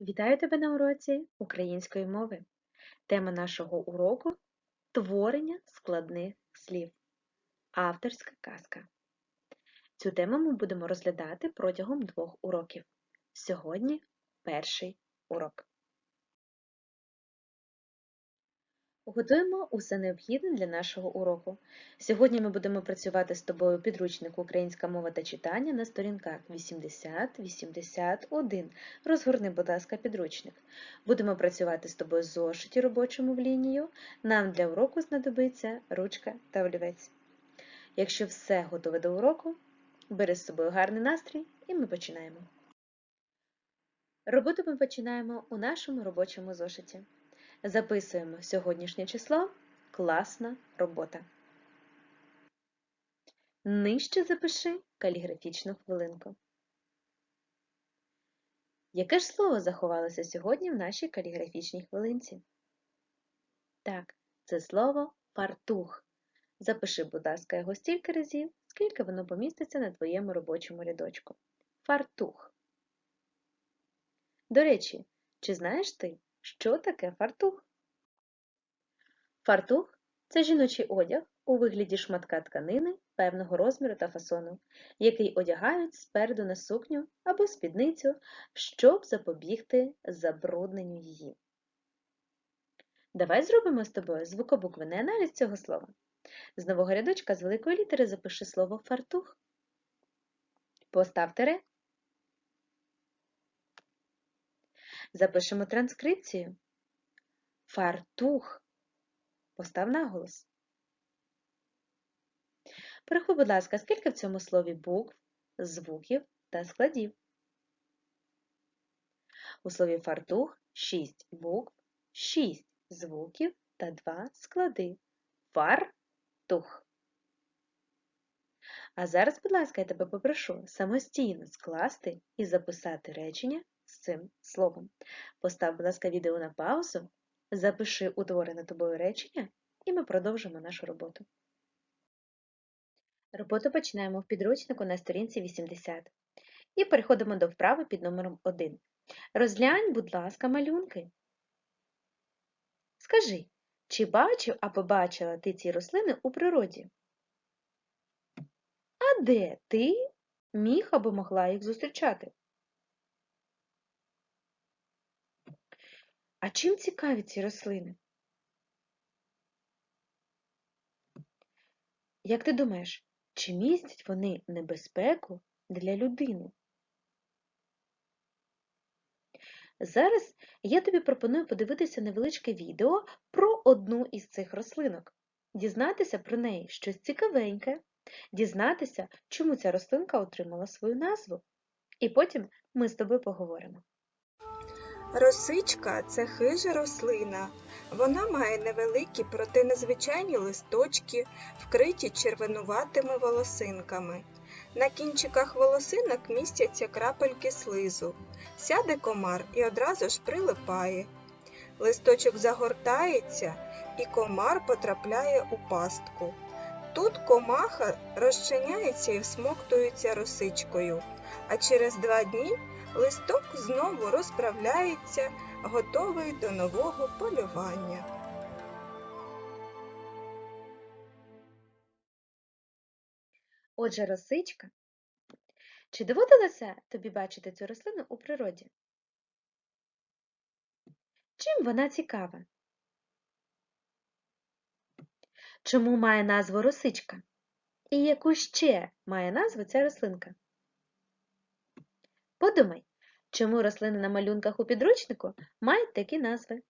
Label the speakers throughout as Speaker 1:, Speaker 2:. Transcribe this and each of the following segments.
Speaker 1: Вітаю тебе на уроці української мови. Тема нашого уроку творення складних слів. Авторська казка. Цю тему ми будемо розглядати протягом двох уроків. Сьогодні перший урок. Готуємо усе необхідне для нашого уроку. Сьогодні ми будемо працювати з тобою підручник Українська мова та читання на сторінках 80-81. Розгорни, будь ласка, підручник. Будемо працювати з тобою з зошиті робочому в лінію. Нам для уроку знадобиться ручка та олівець. Якщо все готове до уроку, бери з собою гарний настрій і ми починаємо. Роботу ми починаємо у нашому робочому зошиті. Записуємо сьогоднішнє число класна робота. Нижче запиши каліграфічну хвилинку. Яке ж слово заховалося сьогодні в нашій каліграфічній хвилинці? Так, це слово фартух. Запиши, будь ласка, його стільки разів, скільки воно поміститься на твоєму робочому рядочку. Фартух. До речі, чи знаєш ти, що таке фартух? Фартух це жіночий одяг у вигляді шматка тканини певного розміру та фасону, який одягають спереду на сукню або спідницю, щоб запобігти забрудненню її. Давай зробимо з тобою звукобуквений аналіз цього слова. З нового рядочка з великої літери запиши слово фартух. Постав тире. Запишемо транскрипцію. Фартух. Постав наголос. Порахуй, будь ласка, скільки в цьому слові букв, звуків та складів. У слові фартух 6 букв, 6 звуків та 2 склади. Фартух. А зараз, будь ласка, я тебе попрошу самостійно скласти і записати речення цим словом. Постав, будь ласка, відео на паузу, запиши утворене тобою речення, і ми продовжимо нашу роботу. Роботу починаємо в підручнику на сторінці 80. І переходимо до вправи під номером 1. Розглянь, будь ласка, малюнки. Скажи, чи бачив або бачила ти ці рослини у природі? А де ти міг або могла їх зустрічати? А чим цікаві ці рослини? Як ти думаєш, чи містять вони небезпеку для людини? Зараз я тобі пропоную подивитися невеличке відео про одну із цих рослинок, дізнатися про неї щось цікавеньке, дізнатися, чому ця рослинка отримала свою назву. І потім ми з тобою поговоримо.
Speaker 2: Росичка це хижа рослина. Вона має невеликі, проте незвичайні листочки, вкриті червонуватими волосинками. На кінчиках волосинок містяться крапельки слизу. Сяде комар і одразу ж прилипає. Листочок загортається, і комар потрапляє у пастку. Тут комаха розчиняється і всмоктується росичкою, а через два дні листок знову розправляється, готовий до нового полювання.
Speaker 1: Отже, росичка. Чи доводилося тобі бачити цю рослину у природі? Чим вона цікава? Чому має назву росичка? І яку ще має назву ця рослинка? Подумай, чому рослини на малюнках у підручнику мають такі назви: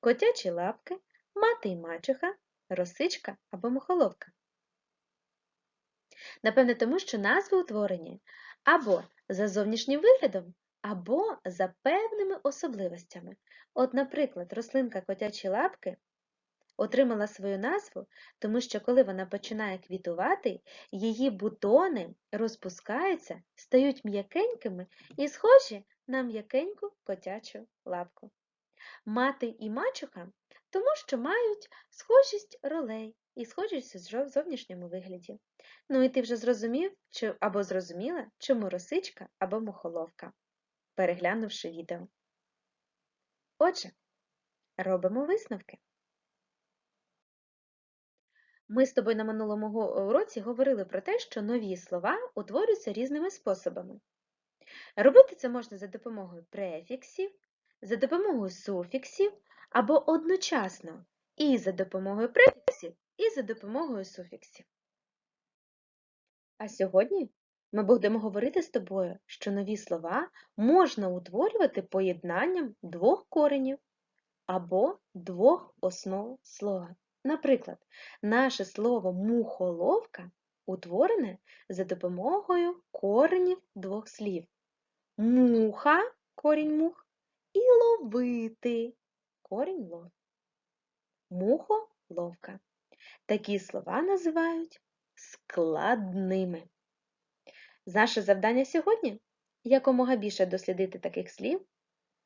Speaker 1: котячі лапки, мати й мачуха, росичка або мухоловка. Напевне, тому що назви утворені або за зовнішнім виглядом, або за певними особливостями. От, наприклад, рослинка котячі лапки отримала свою назву, тому що коли вона починає квітувати, її бутони розпускаються, стають м'якенькими і схожі на м'якеньку котячу лапку. Мати і мачуха, тому що мають схожість ролей і схожість в зовнішньому вигляді. Ну і ти вже зрозумів чи, або зрозуміла, чому росичка або мухоловка, переглянувши відео. Отже, робимо висновки. Ми з тобою на минулому уроці говорили про те, що нові слова утворюються різними способами. Робити це можна за допомогою префіксів, за допомогою суфіксів або одночасно і за допомогою префіксів, і за допомогою суфіксів. А сьогодні ми будемо говорити з тобою, що нові слова можна утворювати поєднанням двох коренів або двох основ слова. Наприклад, наше слово мухоловка утворене за допомогою коренів двох слів. Муха корінь мух і ловити корінь лов. Мухоловка. Такі слова називають складними. Наше завдання сьогодні якомога більше дослідити таких слів,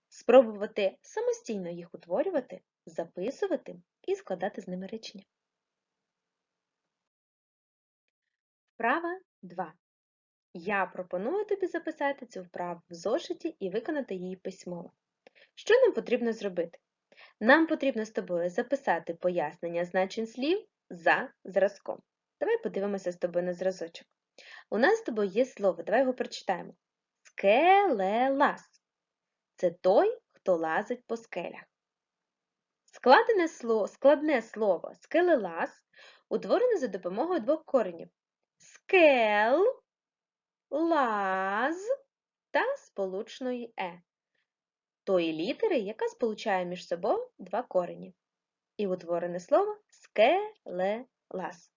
Speaker 1: спробувати самостійно їх утворювати, записувати і складати з ними речення. Вправа 2. Я пропоную тобі записати цю вправу в зошиті і виконати її письмово. Що нам потрібно зробити? Нам потрібно з тобою записати пояснення значень слів за зразком. Давай подивимося з тобою на зразочок. У нас з тобою є слово, давай його прочитаємо. Скелелаз. Це той, хто лазить по скелях. Складене слово, складне слово скелелаз утворене за допомогою двох коренів. Скел, лаз та сполучної е. Тої літери, яка сполучає між собою два корені. І утворене слово скелелаз.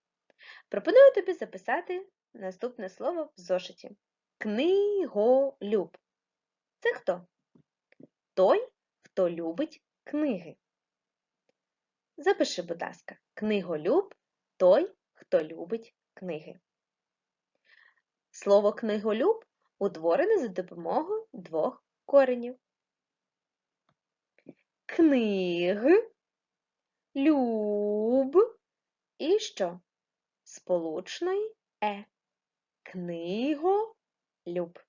Speaker 1: Пропоную тобі записати наступне слово в зошиті. Книголюб. Це хто? Той, хто любить книги. Запиши, будь ласка, книголюб той, хто любить книги. Слово книголюб утворене за допомогою двох коренів. Книг, люб і що? Сполучної е. Книголюб.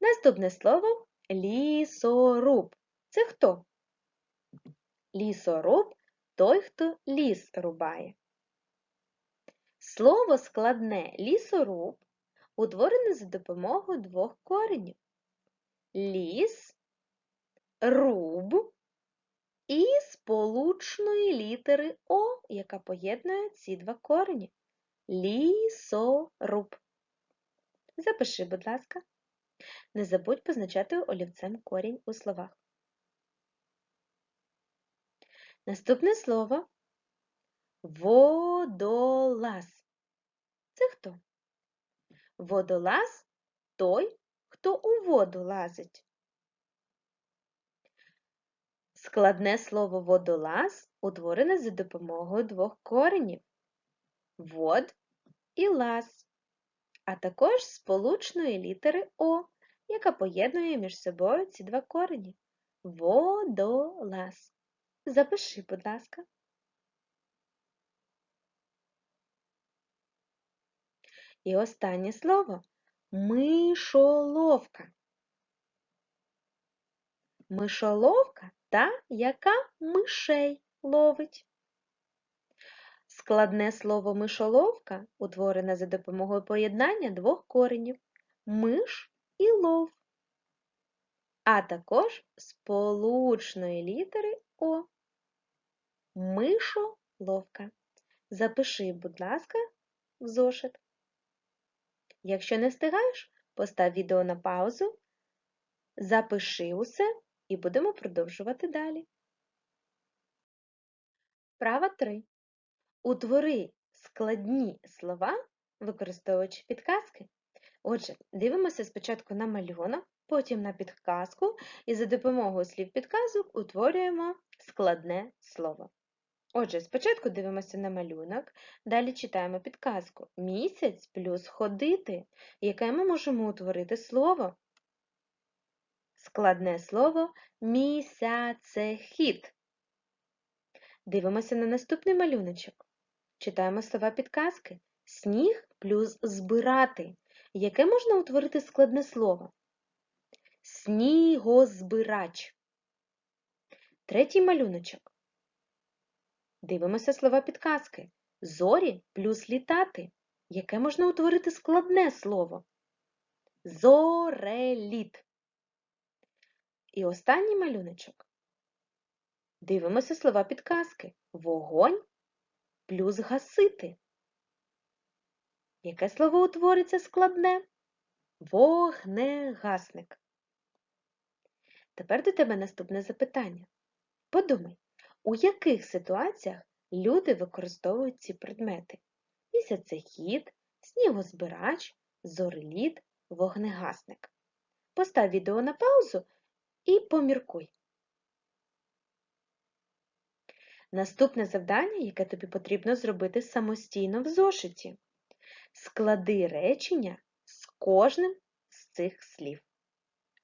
Speaker 1: Наступне слово лісоруб. Це хто? Лісоруб той, хто ліс рубає. Слово складне лісоруб утворене за допомогою двох коренів. Ліс, руб і сполучної літери О, яка поєднує ці два корені. Лісоруб. Запиши, будь ласка. Не забудь позначати олівцем корінь у словах. Наступне слово водолаз. Водолаз той, хто у воду лазить. Складне слово водолаз утворене за допомогою двох коренів вод і лаз, а також сполучної літери О, яка поєднує між собою ці два корені. Водолаз. Запиши, будь ласка. І останнє слово мишоловка. Мишоловка та, яка мишей ловить. Складне слово мишоловка утворене за допомогою поєднання двох коренів миш і лов, а також сполучної літери О. Мишоловка. Запиши, будь ласка, в зошит. Якщо не встигаєш, постав відео на паузу, запиши усе і будемо продовжувати далі. Вправа 3. Утвори складні слова, використовуючи підказки. Отже, дивимося спочатку на малюнок, потім на підказку і за допомогою слів підказок утворюємо складне слово. Отже, спочатку дивимося на малюнок, далі читаємо підказку місяць плюс ходити, яке ми можемо утворити слово. Складне слово місяцехід. Дивимося на наступний малюночок. Читаємо слова підказки. Сніг плюс збирати. Яке можна утворити складне слово? снігозбирач. Третій малюночок. Дивимося слова підказки. Зорі плюс літати. Яке можна утворити складне слово? Зореліт. І останній малюночок. Дивимося слова підказки. Вогонь плюс гасити. Яке слово утвориться складне? Вогнегасник. Тепер до тебе наступне запитання. Подумай, у яких ситуаціях люди використовують ці предмети? Місяцехід, снігозбирач, зореліт, вогнегасник. Постав відео на паузу і поміркуй. Наступне завдання, яке тобі потрібно зробити самостійно в зошиті. Склади речення з кожним з цих слів.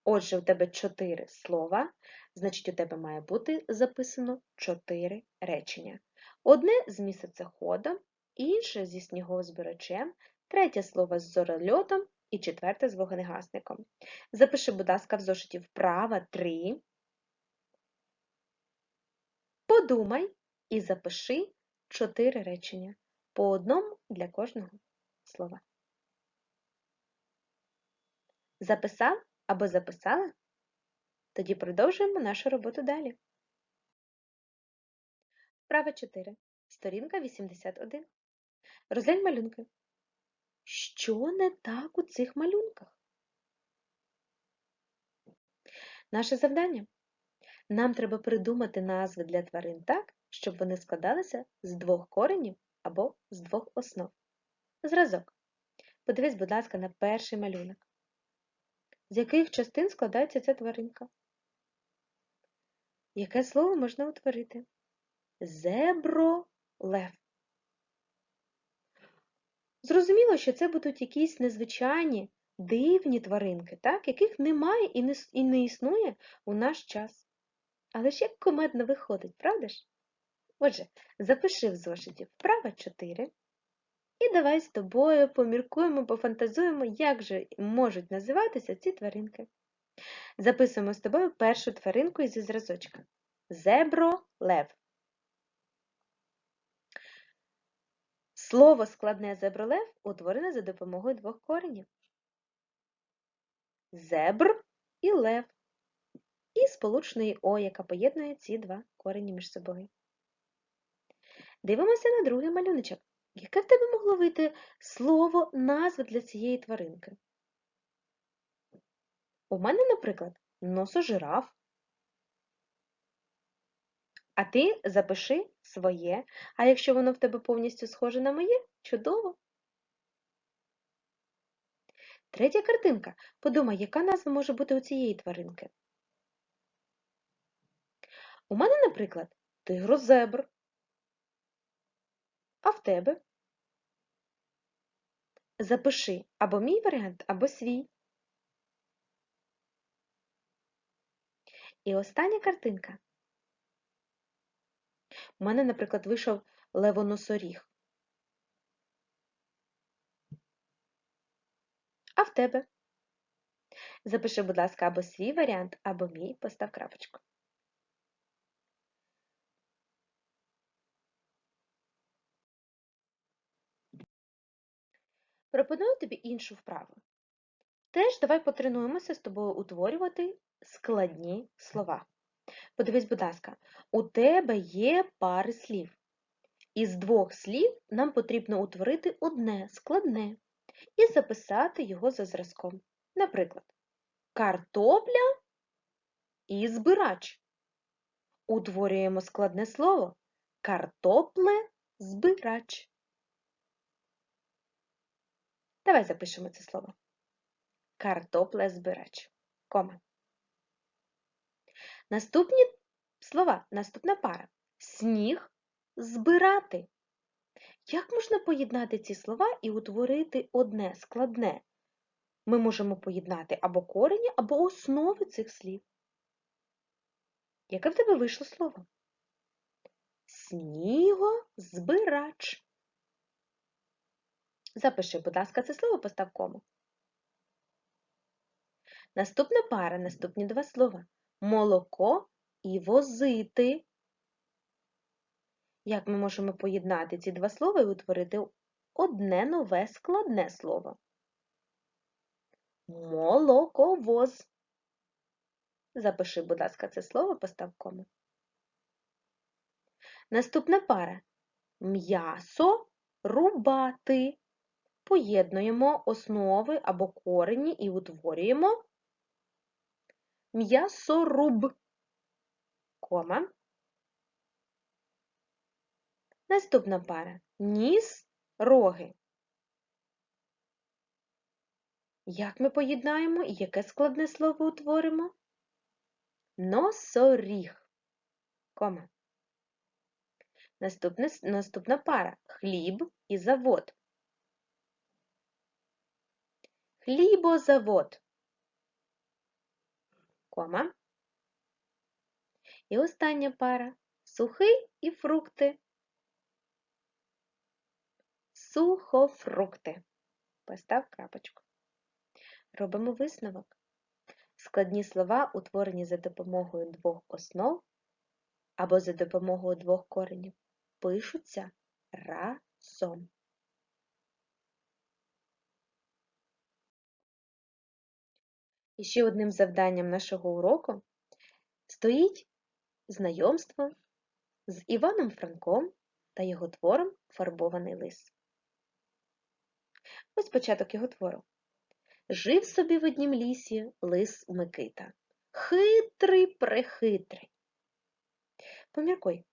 Speaker 1: Отже, у тебе чотири слова, значить, у тебе має бути записано чотири речення. Одне з місяцеходом, інше зі снігозбирачем, третє слово з зорольотом і четверте з вогнегасником. Запиши, будь ласка, в зошиті вправа 3. Подумай і запиши чотири речення по одному для кожного слова. Записав або записала? Тоді продовжуємо нашу роботу далі. Вправа 4. Сторінка 81. Розглянь малюнки. Що не так у цих малюнках? Наше завдання. Нам треба придумати назви для тварин так, щоб вони складалися з двох коренів або з двох основ. Зразок. Подивись, будь ласка, на перший малюнок. З яких частин складається ця тваринка? Яке слово можна утворити? Зебролев. Зрозуміло, що це будуть якісь незвичайні, дивні тваринки, так? яких немає і не, і не існує у наш час. Але ж як комедно виходить, правда ж? Отже, запиши в зошиті вправа 4 і давай з тобою поміркуємо, пофантазуємо, як же можуть називатися ці тваринки. Записуємо з тобою першу тваринку зі зразочка. Зебролев. Слово складне зебролев утворене за допомогою двох коренів. Зебр і лев. І сполучної О, яка поєднує ці два корені між собою. Дивимося на другий малюночок. Яке в тебе могло вийти слово назва для цієї тваринки? У мене, наприклад, носожираф. А ти запиши своє, а якщо воно в тебе повністю схоже на моє, чудово. Третя картинка. Подумай, яка назва може бути у цієї тваринки? У мене, наприклад, тигрозебр. А в тебе? Запиши або мій варіант, або свій. І остання картинка. У мене, наприклад, вийшов левоносоріг. А в тебе? Запиши, будь ласка, або свій варіант, або мій, постав крапочку. Пропоную тобі іншу вправу. Теж давай потренуємося з тобою утворювати складні слова. Подивись, будь ласка, у тебе є пари слів. Із двох слів нам потрібно утворити одне складне і записати його за зразком. Наприклад, картопля і збирач. Утворюємо складне слово картопле збирач. Давай запишемо це слово. Картопле збирач. Кома. Наступні слова, наступна пара. Сніг збирати. Як можна поєднати ці слова і утворити одне складне? Ми можемо поєднати або корені, або основи цих слів. Яке в тебе вийшло слово? Снігозбирач. Запиши, будь ласка, це слово постав кому. Наступна пара, наступні два слова. Молоко і возити. Як ми можемо поєднати ці два слова і утворити одне нове складне слово? Молоковоз. Запиши, будь ласка, це слово, постав кому. Наступна пара. М'ясо рубати. Поєднуємо основи або корені і утворюємо м'ясоруб. Кома. Наступна пара. Ніс роги. Як ми поєднаємо і яке складне слово утворимо? Носоріг. Кома. Наступна пара. Хліб і завод. Хлібозавод. Кома. І остання пара. Сухий і фрукти. Сухофрукти. Постав крапочку. Робимо висновок. Складні слова, утворені за допомогою двох основ або за допомогою двох коренів, пишуться разом. І ще одним завданням нашого уроку стоїть знайомство з Іваном Франком та його твором Фарбований лис. Ось початок його твору. Жив собі в однім лісі лис Микита. Хитрий прехитрий. Поміркуй,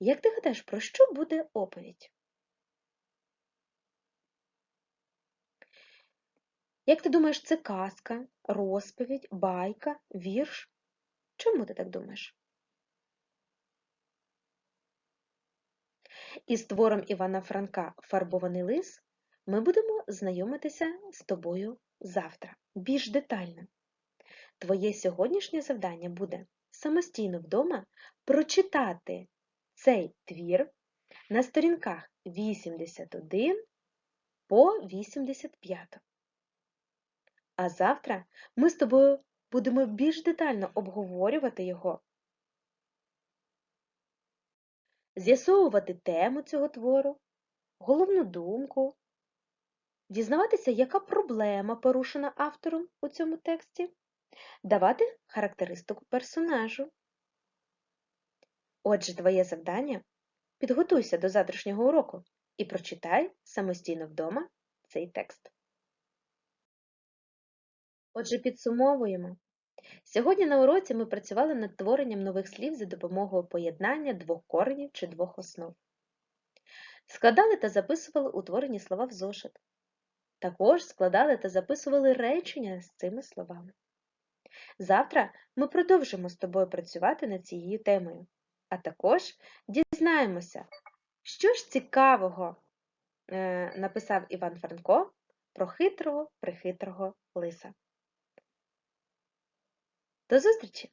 Speaker 1: як ти гадаєш, про що буде оповідь? Як ти думаєш, це казка, розповідь, байка, вірш? Чому ти так думаєш? Із твором Івана Франка Фарбований лис ми будемо знайомитися з тобою завтра, більш детально. Твоє сьогоднішнє завдання буде самостійно вдома прочитати цей твір на сторінках 81 по 85. А завтра ми з тобою будемо більш детально обговорювати його, з'ясовувати тему цього твору, головну думку, дізнаватися, яка проблема порушена автором у цьому тексті, давати характеристику персонажу. Отже, твоє завдання підготуйся до завтрашнього уроку і прочитай самостійно вдома цей текст. Отже, підсумовуємо. Сьогодні на уроці ми працювали над творенням нових слів за допомогою поєднання двох коренів чи двох основ. Складали та записували утворені слова в зошит. Також складали та записували речення з цими словами. Завтра ми продовжимо з тобою працювати над цією темою, а також дізнаємося, що ж цікавого е, написав Іван Франко про хитрого прихитрого лиса. До зустрічі!